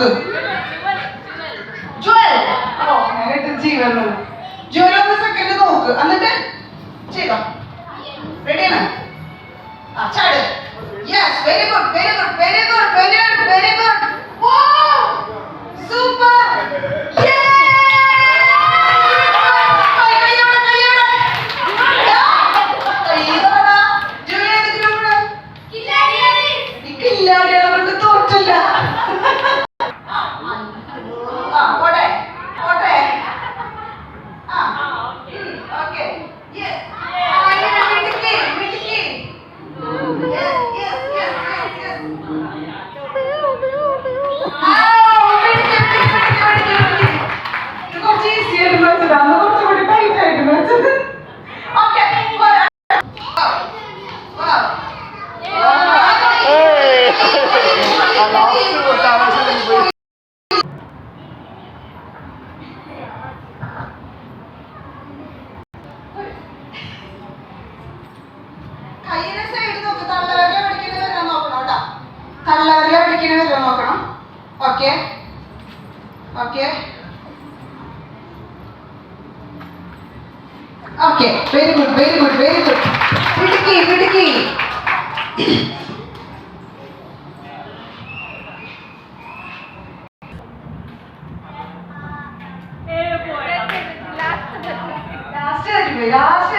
നോക്ക്. ജ്വൽ. ഓ നേരിട്ട് ജീവൻ ജ്വൽ ഒന്ന് സെക്കൻഡ് നോക്ക്. എന്നിട്ട് ചെയ്തോ. റെഡിയാണ് ആ ചാട്. തള്ളവരല നോക്കണം very good very good very good പിടുക്കി പിടുക്കി. Last last